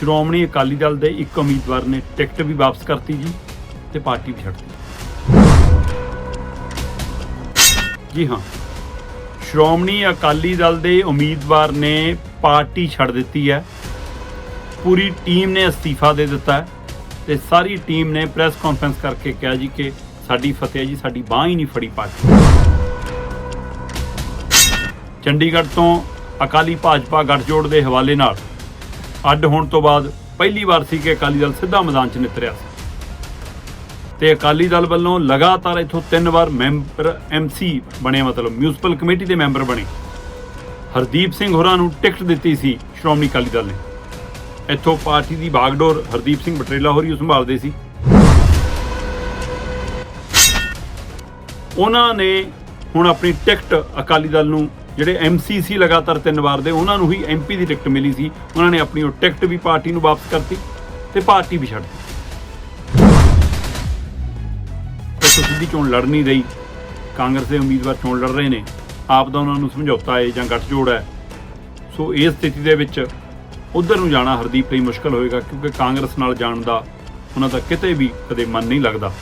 ਸ਼੍ਰੋਮਣੀ ਅਕਾਲੀ ਦਲ ਦੇ ਇੱਕ ਉਮੀਦਵਾਰ ਨੇ ਟਿਕਟ ਵੀ ਵਾਪਸ ਕਰਤੀ ਜੀ ਤੇ ਪਾਰਟੀ ਵੀ ਛੱਡਤੀ। ਜੀ ਹਾਂ, ਸ਼੍ਰੋਮਣੀ ਅਕਾਲੀ ਦਲ ਦੇ ਉਮੀਦਵਾਰ ਨੇ ਪਾਰਟੀ ਛੱਡ ਦਿੱਤੀ ਹੈ। ਪੂਰੀ ਟੀਮ ਨੇ ਅਸਤੀਫਾ ਦੇ ਦਿੱਤਾ ਹੈ ਤੇ ਸਾਰੀ ਟੀਮ ਨੇ ਪ੍ਰੈਸ ਕਾਨਫਰੰਸ ਕਰਕੇ ਕਿਹਾ ਜੀ ਕਿ ਸਾਡੀ ਫਤਿਹ ਜੀ, ਸਾਡੀ ਬਾਹ ਹੀ ਨਹੀਂ ਫੜੀ ਪਾਰਟੀ। ਚੰਡੀਗੜ੍ਹ ਤੋਂ ਅਕਾਲੀ ਭਾਜਪਾ ਗੱਠਜੋੜ ਦੇ ਹਵਾਲੇ ਨਾਲ ਅੱਡ ਹੋਣ ਤੋਂ ਬਾਅਦ ਪਹਿਲੀ ਵਾਰ ਸੀ ਕਿ ਅਕਾਲੀ ਦਲ ਸਿੱਧਾ ਮੈਦਾਨ 'ਚ ਨਿਤਰਿਆ ਸੀ। ਤੇ ਅਕਾਲੀ ਦਲ ਵੱਲੋਂ ਲਗਾਤਾਰ ਇਥੋਂ ਤਿੰਨ ਵਾਰ ਮੈਂਬਰ ਐਮਸੀ ਬਣੇ, ਮਤਲਬ ਮਿਊਨਿਸਪਲ ਕਮੇਟੀ ਦੇ ਮੈਂਬਰ ਬਣੇ। ਹਰਦੀਪ ਸਿੰਘ ਹੋਰਾਂ ਨੂੰ ਟਿਕਟ ਦਿੱਤੀ ਸੀ ਸ਼੍ਰੋਮਣੀ ਅਕਾਲੀ ਦਲ ਨੇ। ਇੱਥੋਂ ਪਾਰਟੀ ਦੀ ਬਾਗਡੋਰ ਹਰਦੀਪ ਸਿੰਘ ਬਟਰੇਲਾ ਹੋਰੀ ਸੰਭਾਲਦੇ ਸੀ। ਉਹਨਾਂ ਨੇ ਹੁਣ ਆਪਣੀ ਟਿਕਟ ਅਕਾਲੀ ਦਲ ਨੂੰ ਜਿਹੜੇ ਐਮਸੀ ਸੀ ਲਗਾਤਾਰ ਤਿੰਨ ਵਾਰ ਦੇ, ਉਹਨਾਂ ਨੂੰ ਹੀ ਐਮਪੀ ਦੀ ਟਿਕਟ ਮਿਲੀ ਸੀ। ਉਹਨਾਂ ਨੇ ਆਪਣੀ ਉਹ ਟਿਕਟ ਵੀ ਪਾਰਟੀ ਨੂੰ ਵਾਪਸ ਕਰਤੀ ਤੇ ਪਾਰਟੀ ਵੀ ਛੱਡ ਦਿੱਤੀ। ਉਹ ਸਿੱਧੀ ਚੋਣ ਲੜ ਨਹੀਂ ਰਹੀ। ਕਾਂਗਰਸ ਦੇ ਉਮੀਦਵਾਰ ਚੋਣ ਲੜ ਰਹੇ ਨੇ। ਆਪ ਦਾ ਉਹਨਾਂ ਨੂੰ ਸਮਝੌਤਾ ਹੈ ਜਾਂ ਗੱਠਜੋੜ ਹੈ। ਸੋ ਇਸ ਸਥਿਤੀ ਦੇ ਵਿੱਚ ਉਧਰ ਨੂੰ ਜਾਣਾ ਹਰਦੀਪ ਲਈ ਮੁਸ਼ਕਲ ਹੋਏਗਾ, ਕਿਉਂਕਿ ਕਾਂਗਰਸ ਨਾਲ ਜਾਣ ਦਾ ਉਹਨਾਂ ਦਾ ਕਿਤੇ ਵੀ ਕਦੇ ਮਨ ਨਹੀਂ ਲੱਗਦਾ।